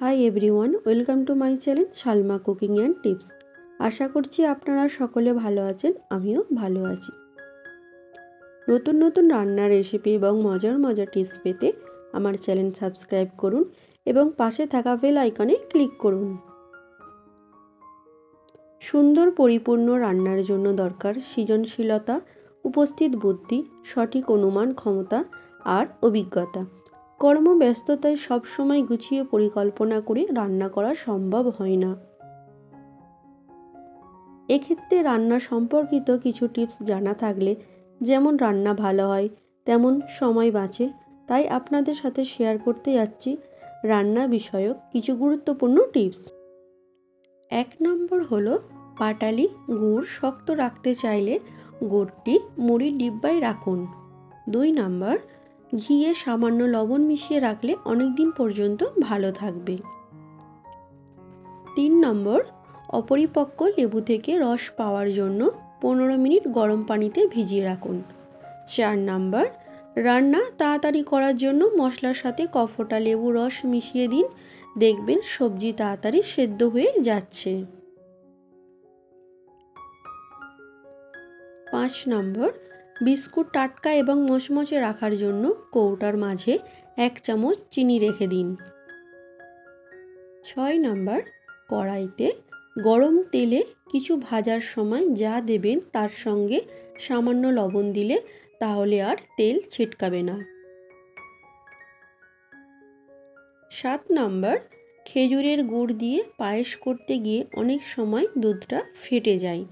Hi everyone welcome to my channel Shalma cooking and tips আশা করছি আপনারা সকলে ভালো আছেন, আমিও ভালো আছি। নতুন নতুন রান্নার রেসিপি এবং মজার মজার টিপস পেতে আমার চ্যানেল সাবস্ক্রাইব করুন এবং পাশে থাকা বেল আইকনে ক্লিক করুন। সুন্দর পরিপূর্ণ রান্নার জন্য দরকার সৃজনশীলতা, উপস্থিত বুদ্ধি, সঠিক অনুমান ক্ষমতা আর অভিজ্ঞতা। কর্মব্যস্ততায় সবসময় গুছিয়ে পরিকল্পনা করে রান্না করা সম্ভব হয় না। এক্ষেত্রে রান্না সম্পর্কিত কিছু টিপস জানা থাকলে, যেমন রান্না ভালো হয়, তেমন সময় বাঁচে, তাই আপনাদের সাথে শেয়ার করতে যাচ্ছি রান্না বিষয়ক কিছু গুরুত্বপূর্ণ টিপস। এক নম্বর হলো, পাটালি গুড় শক্ত রাখতে চাইলে গুড়টি মুড়ির ডিব্বায় রাখুন। দুই নাম্বার ঘিয়ে সামান্য লবণ মিশিয়ে রাখলে অনেক দিন পর্যন্ত ভালো থাকবে। তিন নম্বর, অপরিপক্ক লেবু থেকে রস পাওয়ার জন্য পনেরো মিনিট গরম পানিতে ভিজিয়ে রাখুন। চার নাম্বার, রান্না তাড়াতাড়ি করার জন্য মশলার সাথে কফটা লেবু রস মিশিয়ে দিন। দেখবেন সবজি তাড়াতাড়ি সেদ্ধ হয়ে যাচ্ছে। পাঁচ নম্বর বিস্কুট টাটকা এবং মচমচে রাখার জন্য কৌটার মাঝে এক চামচ চিনি রেখে দিন। ছয় নম্বর কড়াইতে গরম তেলে কিছু ভাজার সময় যা দেবেন তার সঙ্গে সামান্য লবণ দিলে তাহলে আর তেল ছিটকাবে না। সাত নম্বর খেজুরের গুড় দিয়ে পায়েস করতে গিয়ে অনেক সময় দুধটা ফেটে যায়।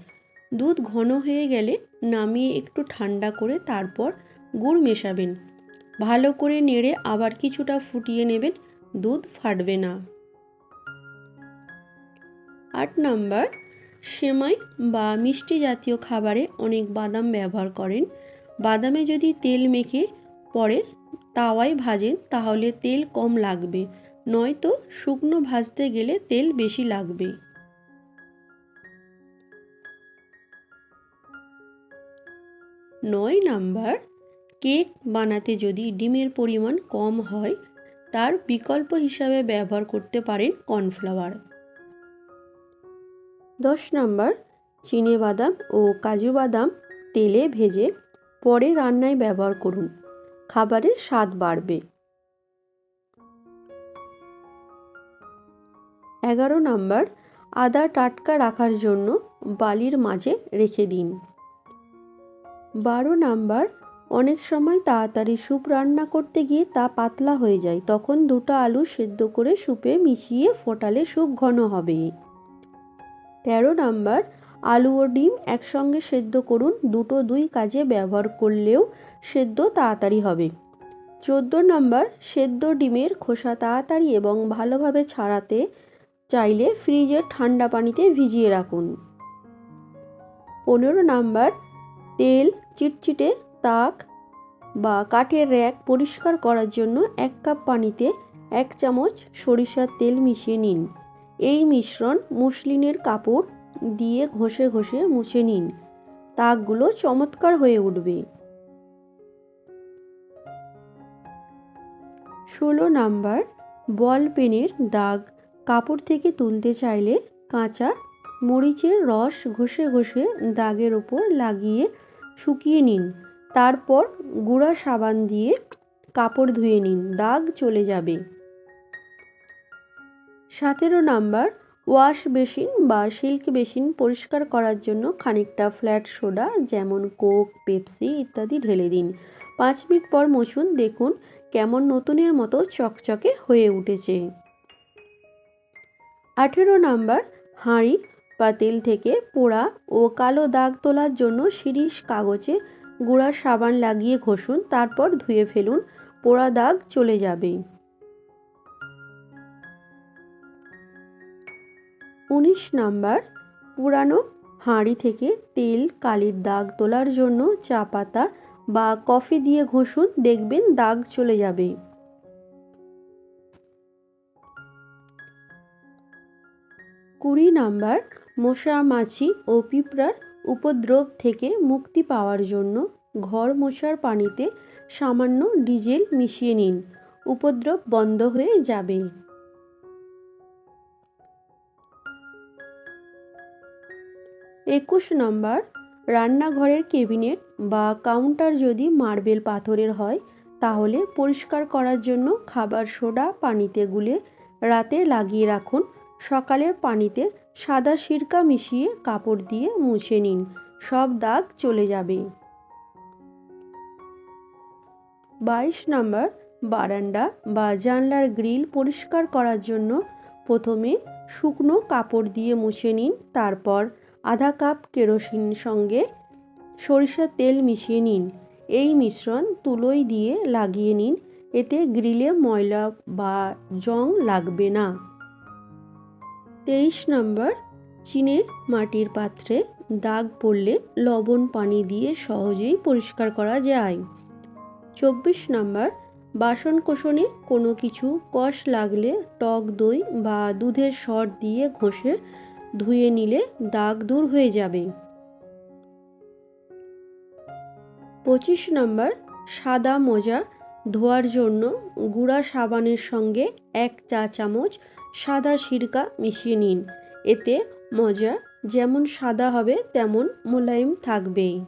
দুধ ঘন হয়ে গেলে নামিয়ে একটু ঠান্ডা করে তারপর গুড় মেশাবেন। ভালো করে নেড়ে আবার কিছুটা ফুটিয়ে নেবেন, দুধ ফাটবে না। আট নম্বর, সেমাই বা মিষ্টি জাতীয় খাবারে অনেক বাদাম ব্যবহার করেন। বাদামে যদি তেল মেখে পরে তাওয়ায় ভাজেন, তাহলে তেল কম লাগবে, নয়তো শুকনো ভাজতে গেলে তেল বেশি লাগবে। নয় নাম্বার, কেক বানাতে যদি ডিমের পরিমাণ কম হয়, তার বিকল্প হিসাবে ব্যবহার করতে পারেন কর্নফ্লাওয়ার। দশ নাম্বার, চিনে বাদাম ও কাজু বাদাম তেলে ভেজে পরে রান্নায় ব্যবহার করুন। খাবারের স্বাদ বাড়বে। এগারো নাম্বার, আদা টাটকা রাখার জন্য বালির মাঝে রেখে দিন। বারো নাম্বার, অনেক সময় তাড়াতাড়ি স্যুপ রান্না করতে গিয়ে তা পাতলা হয়ে যায়, তখন দুটো আলু সেদ্ধ করে স্যুপে মিশিয়ে ফোটালে স্যুপ ঘন হবে। তেরো নাম্বার, আলু ও ডিম একসঙ্গে সেদ্ধ করুন, দুটো দুই কাজে ব্যবহার করলেও সেদ্ধ তাড়াতাড়ি হবে। চোদ্দ নাম্বার, সেদ্ধ ডিমের খোসা তাড়াতাড়ি এবং ভালোভাবে ছাড়াতে চাইলে ফ্রিজের ঠান্ডা পানিতে ভিজিয়ে রাখুন। পনেরো নাম্বার তেল, চিটচিটে তাক বা কাঠের র্যাক পরিষ্কার করার জন্য এক কাপ পানিতে এক চামচ সরিষার তেল মিশিয়ে নিন। এই মিশ্রণ মুসলিনের কাপড় দিয়ে ঘষে ঘষে মুছে নিন। তাকগুলো চমৎকার হয়ে উঠবে। ষোলো নাম্বার, বল পেনের দাগ। কাপড় থেকে তুলতে চাইলে কাঁচা মরিচের রস ঘষে ঘষে দাগের ওপর লাগিয়ে শুকিয়ে নিন। তারপর গুঁড়া সাবান দিয়ে কাপড় ধুয়ে নিন। দাগ চলে যাবে। সতেরো নাম্বার, ওয়াশ বেসিন বা সিল্ক বেসিন পরিষ্কার করার জন্য খানিকটা ফ্ল্যাট সোডা, যেমন কোক, পেপসি ইত্যাদি ঢেলে দিন। পাঁচ মিনিট পর মুছুন। দেখুন কেমন নতুনের মতো চকচকে হয়ে উঠেছে। আঠেরো নাম্বার, হাঁড়ি পাতিল থেকে পোড়া ও কালো দাগ তোলার জন্য শিরিষ কাগজে গুঁড়া সাবান লাগিয়ে ঘষুন, তারপর ধুয়ে ফেলুন, পোড়া দাগ চলে যাবে। উনিশ নাম্বার, পুরানো হাঁড়ি থেকে তেল, কালির দাগ তোলার জন্য চা পাতা বা কফি দিয়ে ঘষুন, দেখবেন দাগ চলে যাবে। কুড়ি নাম্বার মশা মাছি ও পিঁপড়ার উপদ্রব থেকে মুক্তি পাওয়ার জন্য ঘর মশার পানিতে সামান্য ডিজেল মিশিয়ে নিন। উপদ্রব বন্ধ হয়ে যাবে। একুশ নম্বর, রান্নাঘরের কেবিনেট বা কাউন্টার যদি মার্বেল পাথরের হয়, তাহলে পরিষ্কার করার জন্য খাবার সোডা পানিতে গুলে রাতে লাগিয়ে রাখুন। সকালে পানিতে সাদা সিরকা মিশিয়ে কাপড় দিয়ে মুছে নিন। সব দাগ চলে যাবে। বাইশ নম্বর, বারান্দা বা জানলার গ্রিল পরিষ্কার করার জন্য প্রথমে শুকনো কাপড় দিয়ে মুছে নিন, তারপর আধা কাপ কেরোসিন সঙ্গে সরিষার তেল মিশিয়ে নিন। এই মিশ্রণ তুলোয় দিয়ে লাগিয়ে নিন, এতে গ্রিলে ময়লা বা জং লাগবে না। তেইশ নম্বর, চিনে মাটির পাত্রে দাগ পড়লে লবণ পানি দিয়ে সহজেই পরিষ্কার করা যায়। চব্বিশ নম্বর, বাসন কোষণে কোনো কিছু কষ লাগলে টক দই বা দুধের সর দিয়ে ঘষে ধুয়ে নিলে দাগ দূর হয়ে যাবে। পঁচিশ নম্বর, সাদা মোজা ধোয়ার জন্য গুঁড়া সাবানের সঙ্গে এক চা চামচ সাদা সিরকা মিশিয়ে নিন। এতে মজা যেমন সাদা হবে, তেমন মোলায়েম থাকবে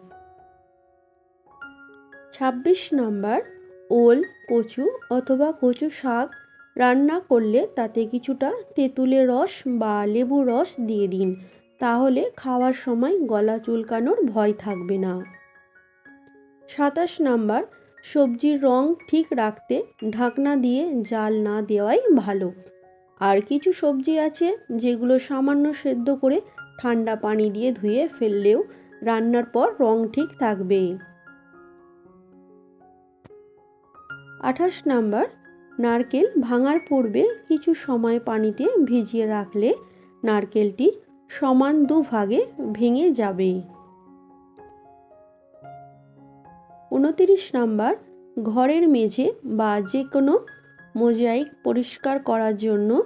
ছাব্বিশ নম্বর, ওল, কচু অথবা কচু শাক রান্না করলে তাতে কিছুটা তেঁতুলের রস বা লেবুর রস দিয়ে দিন। তাহলে খাওয়ার সময় গলা চুলকানোর ভয় থাকবে না। সাতাশ নাম্বার, সবজির রং ঠিক রাখতে ঢাকনা দিয়ে জাল না দেওয়াই ভালো। আর কিছু সবজি আছে যেগুলো সামান্য সেদ্ধ করে ঠান্ডা পানি দিয়ে ধুয়ে ফেললেও রান্নার পর রং ঠিক থাকবে আঠাশ নাম্বার, নারকেল ভাঙার পূর্বে কিছু সময় পানিতে ভিজিয়ে রাখলে নারকেলটি সমান দুভাগে ভেঙে যাবে উনতিরিশ নাম্বার, ঘরের মেঝে বা যে কোনো মোজাইক পরিষ্কার করার জন্য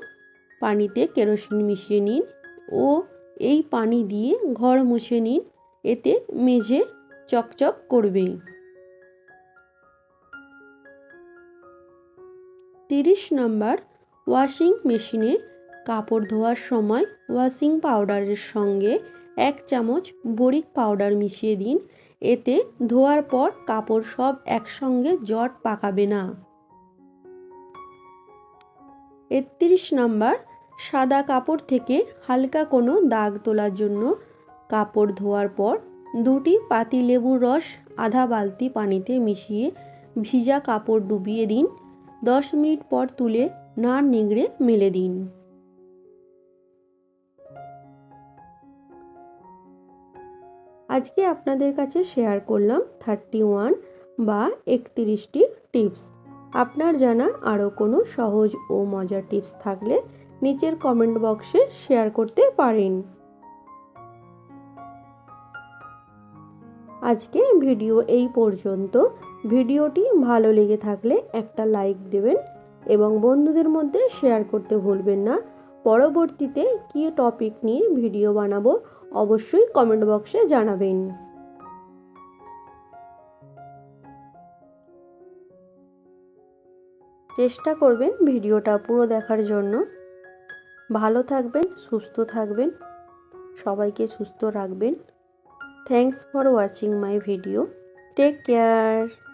পানিতে কেরোসিন মিশিয়ে নিন ও এই পানি দিয়ে ঘর মুছে নিন। এতে মেঝে চকচক করবে। তিরিশ নম্বর, ওয়াশিং মেশিনে কাপড় ধোয়ার সময় ওয়াশিং পাউডারের সঙ্গে এক চামচ বরিক পাউডার মিশিয়ে দিন। এতে ধোয়ার পর কাপড় সব একসঙ্গে জট পাকাবে না। একত্রিশ নাম্বার, সাদা কাপড় থেকে হালকা কোনো দাগ তোলার জন্য কাপড় ধোয়ার পর দুটি পাতি লেবুর রস আধা বালতি পানিতে মিশিয়ে ভিজা কাপড় ডুবিয়ে দিন। দশ মিনিট পর তুলে না নিংড়ে মেলে দিন। আজকে আপনাদের কাছে শেয়ার করলাম থার্টি ওয়ান বা একত্রিশটি টিপস আপনার জানা আরও কোনো সহজ ও মজার টিপস থাকলে নিচের কমেন্ট বক্সে শেয়ার করতে পারেন। আজকে ভিডিও এই পর্যন্ত। ভিডিওটি ভালো লেগে থাকলে একটা লাইক দেবেন এবং বন্ধুদের মধ্যে শেয়ার করতে ভুলবেন না। পরবর্তীতে কী টপিক নিয়ে ভিডিও বানাবো অবশ্যই কমেন্ট বক্সে জানাবেন। চেষ্টা করবেন ভিডিওটা পুরো দেখার জন্য। ভালো থাকবেন, সুস্থ থাকবেন, সবাইকে সুস্থ রাখবেন। Thanks for watching my video take care